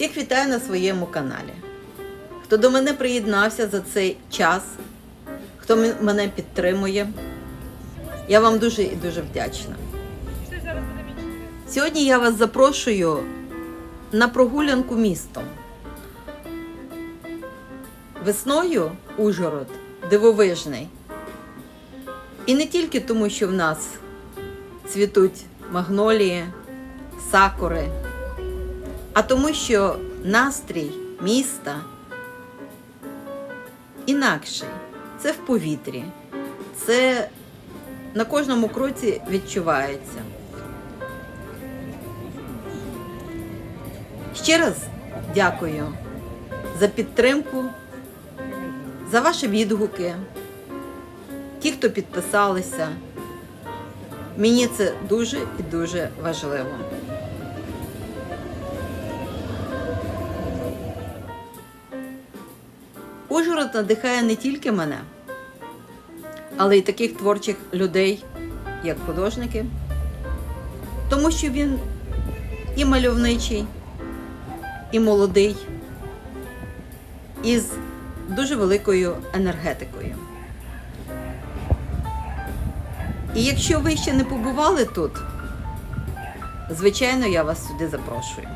Всіх вітаю на своєму каналі. Хто до мене приєднався за цей час, хто мене підтримує, я вам дуже і дуже вдячна. Сьогодні я вас запрошую на прогулянку містом. Весною Ужгород дивовижний. І не тільки тому, що в нас цвітуть магнолії, сакури, а тому, що настрій міста інакший. Це в повітрі, це на кожному кроці відчувається. Ще раз дякую за підтримку, за ваші відгуки, ті, хто підписалися. Мені це дуже і дуже важливо. Ужгород надихає не тільки мене, але й таких творчих людей, як художники, тому що він і мальовничий, і молодий, із дуже великою енергетикою. І якщо ви ще не побували тут, звичайно, я вас сюди запрошую.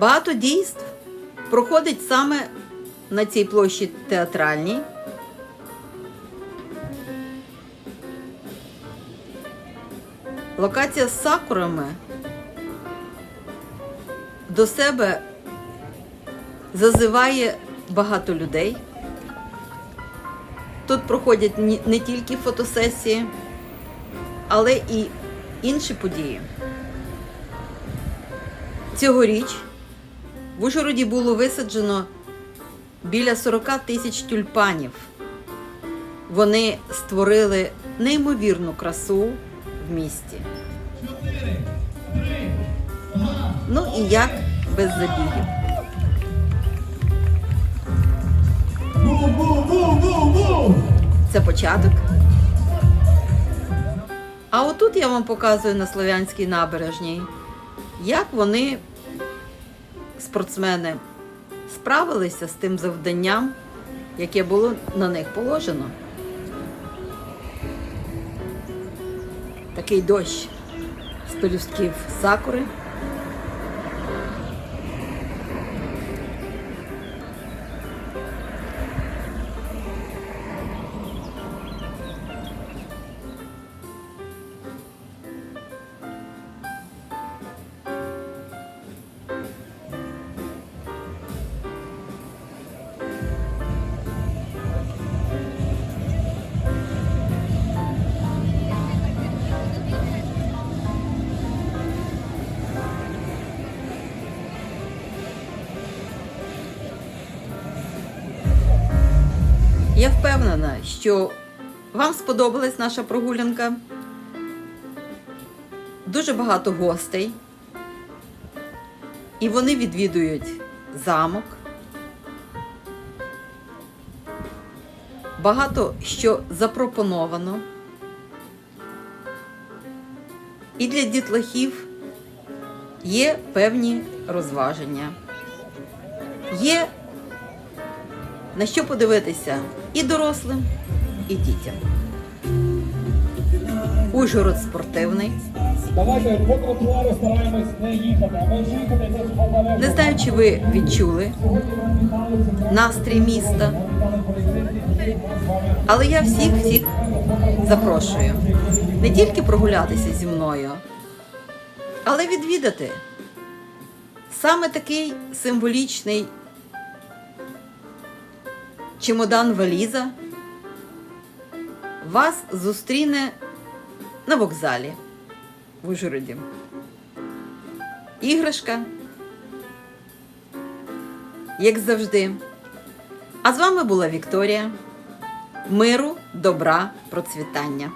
Багато дійств проходить саме на цій площі театральній. Локація з сакурами до себе зазиває багато людей. Тут проходять не тільки фотосесії, але і інші події. Цьогоріч в Ужгороді було висаджено біля 40 тисяч тюльпанів. Вони створили неймовірну красу в місті. Ну і як без забігів. Це початок. А отут я вам показую на Слов'янській набережній, як вони, спортсмени, справилися з тим завданням, яке було на них положено. Такий дощ з пелюстків сакури. Я впевнена, що вам сподобалась наша прогулянка. Дуже багато гостей. І вони відвідують замок. Багато що запропоновано. І для дітлахів є певні розваження. Є на що подивитися і дорослим, і дітям. Ужгород спортивний. Давайте по тротуару стараємось не їхати, а ми їхати обережно. Не знаю, чи ви відчули настрій міста, але я всіх всіх запрошую не тільки прогулятися зі мною, але відвідати саме такий символічний чемодан валіза вас зустріне на вокзалі в Ужгороді. Іграшка, як завжди. А з вами була Вікторія. Миру, добра, процвітання.